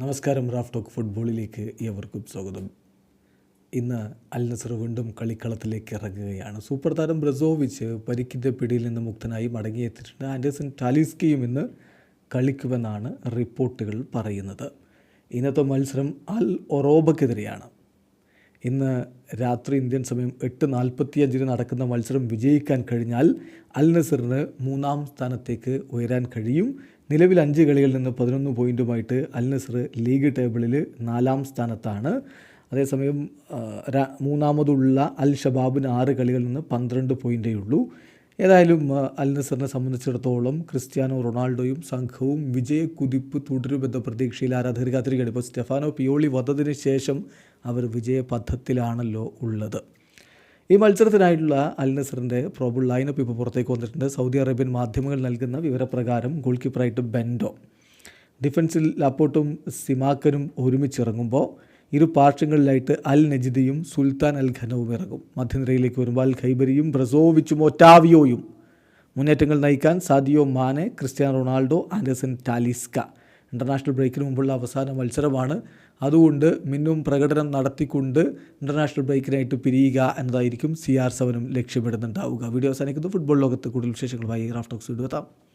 നമസ്കാരം Raf talk ഫുട്ബോളിലേക്ക് ഏവർക്കും സ്വാഗതം. ഇന്ന് അൽ നസർ വീണ്ടും കളിക്കളത്തിലേക്ക് ഇറങ്ങുകയാണ്. സൂപ്പർ താരം ബ്രസോവിച്ച് പരിക്കിന്റെ പിടിയിൽ നിന്ന് മുക്തനായി മടങ്ങിയെത്തിയിട്ടുണ്ട്. ആൻഡേഴ്സൺ ടാലിസ്കിയും ഇന്ന് കളിക്കുമെന്നാണ് റിപ്പോർട്ടുകൾ പറയുന്നത്. ഇന്നത്തെ മത്സരം അൽ ഒറോബക്കെതിരെയാണ്. ഇന്ന് രാത്രി ഇന്ത്യൻ സമയം എട്ട് നാൽപ്പത്തിയഞ്ചിന് നടക്കുന്ന മത്സരം വിജയിക്കാൻ കഴിഞ്ഞാൽ അൽ നസറിന് മൂന്നാം സ്ഥാനത്തേക്ക് ഉയരാൻ കഴിയും. നിലവിൽ അഞ്ച് കളികളിൽ നിന്ന് പതിനൊന്ന് പോയിന്റുമായിട്ട് അൽ നസർ ലീഗ് ടേബിളിൽ നാലാം സ്ഥാനത്താണ്. അതേസമയം മൂന്നാമതുള്ള അൽ ഷബാബിന് ആറ് കളികളിൽ നിന്ന് പന്ത്രണ്ട് പോയിന്റേ ഉള്ളൂ. ഏതായാലും അൽ നസറിനെ സംബന്ധിച്ചിടത്തോളം ക്രിസ്ത്യാനോ റൊണാൾഡോയും സംഘവും വിജയക്കുതിപ്പ് തുടരുമെന്ന പ്രതീക്ഷയിൽ ആരാധകർ കാത്തിരിക്കുകയാണ്. ഇപ്പോൾ സ്റ്റെഫാനോ പിയോളി വന്നതിന് ശേഷം അവർ വിജയപഥത്തിലാണല്ലോ ഉള്ളത്. ഈ മത്സരത്തിനായിട്ടുള്ള അൽ നസറിന്റെ പ്രോബിൾ ലൈനപ്പ് ഇപ്പോൾ പുറത്തേക്ക് വന്നിട്ടുണ്ട്. സൗദി അറേബ്യൻ മാധ്യമങ്ങൾ നൽകുന്ന വിവരപ്രകാരം ഗോൾ കീപ്പറായിട്ട് ബെൻഡോ. ഡിഫൻസിൽ ലാപ്പോട്ടും സിമാക്കനും ഒരുമിച്ചിറങ്ങുമ്പോൾ ഇരു പാർശ്വങ്ങളിലായിട്ട് അൽ നജിദിയും സുൽത്താൻ അൽ ഖനവും ഇറങ്ങും. മധ്യനിരയിലേക്ക് വരുമ്പോൾ അൽ ഖൈബരിയും ബ്രസോവിച്ചും ഒറ്റാവിയോയും മുന്നേറ്റങ്ങൾ നയിക്കാൻ Sadio Mane Cristiano Ronaldo Anderson Talisca international ബ്രേക്കിന് മുമ്പുള്ള അവസാന മത്സരമാണ്. അതുകൊണ്ട് മിന്നും പ്രകടനം നടത്തിക്കൊണ്ട് ഇന്റർനാഷണൽ ബ്രേക്കിനായിട്ട് പിരിയുക എന്നതായിരിക്കും സി ആർ സെവനും ലക്ഷ്യമിടുന്നുണ്ടാവുക. വീഡിയോ അവസാനിക്കുന്നു. ഫുട്ബോൾ ലോകത്ത് കൂടുതൽ വിശേഷങ്ങളുമായി റാഫ്റ്റോക്സ് വീണ്ടും എത്താം.